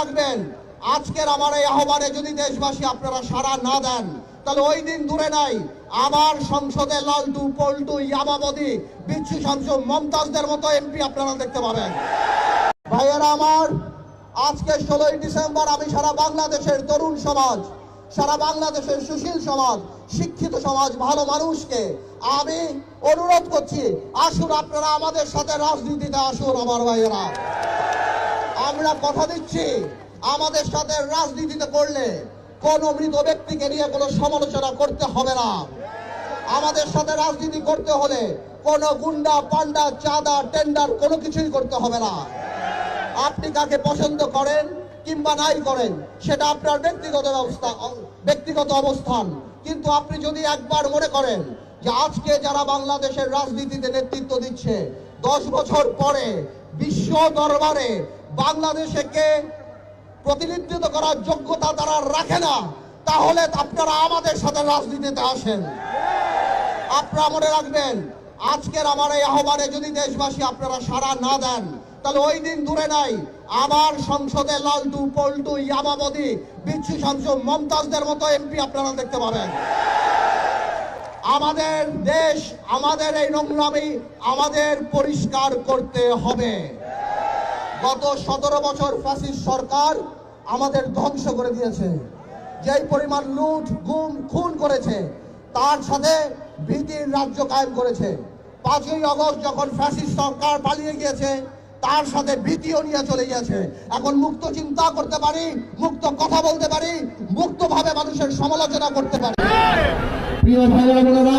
রাখবেন। আজকের আমার এই আহ্বানে যদি দেশবাসী আপনারা সাড়া না দেন, তাহলে ওই দিন দূরে নাই, আবার সংসদে লালটু, পল্টু, ইয়ামাবদি, বিচ্ছু শামসু, মমতাজদের মতো এমপি আপনারা দেখতে পাবেন। ভাইয়েরা আমার, আজকে ষোলোই ডিসেম্বর আমি সারা বাংলাদেশের তরুণ সমাজ, সারা বাংলাদেশের সুশীল সমাজ, শিক্ষিত সমাজ, ভালো মানুষকে আমি অনুরোধ করছি, আসুন আপনারা আমাদের সাথে রাজনীতিতে আসুন আমার ভাইয়েরা। আমরা কথা দিচ্ছি। আমাদের সাথে রাজনীতিতে করলে কোন মৃত ব্যক্তিকে নিয়ে কোনো সমালোচনা করতে হবে না। আমাদের সাথে রাজনীতি করতে হলে কোনো গুন্ডা, পান্ডা, চাঁদা, টেন্ডার কোনো কিছুই করতে হবে না। আপনি কাকে পছন্দ করেন কিংবা নাই করেন, সেটা আপনার ব্যক্তিগত ব্যবস্থা, ব্যক্তিগত অবস্থান। কিন্তু আপনি যদি একবার মনে করেন যে আজকে যারা বাংলাদেশের রাজনীতিতে নেতৃত্ব দিচ্ছে, দশ বছর পরে বিশ্ব দরবারে বাংলাদেশকে প্রতিনিধিত্ব করার যোগ্যতা তারা রাখে না, তাহলে আপনারা আমাদের সাথে রাজনীতিতে আসেন। আপনারা মনে রাখবেন, আজকের আমার এই আহ্বানে যদি দেশবাসী আপনারা সাড়া না দেন, তাহলে ওই দিন দূরে নাই আবার সংসদে লালটু, পল্টু, ইয়ামাবদি, বিচ্ছু শামসু, মমতাজদের মতো এমপি আপনারা দেখতে পাবেন। আমাদের দেশ, আমাদের এই নোংরামি আমাদের পরিষ্কার করতে হবে। গত সতেরো বছর ফ্যাসিস্ট সরকার আমাদের ধ্বংস করে দিয়েছে। যেই পরিমাণ লুট, গুম, খুন করেছে, তার সাথে ভীতির রাজ্য কায়েম করেছে। পাঁচই অগস্ট যখন ফ্যাসিস্ট সরকার পালিয়ে গিয়েছে, তার সাথে ভীতিও নিয়ে চলে গিয়েছে। এখন মুক্ত চিন্তা করতে পারি, মুক্ত কথা বলতে পারি, মুক্তভাবে মানুষের সমালোচনা করতে পারি। প্রিয় বোনেরা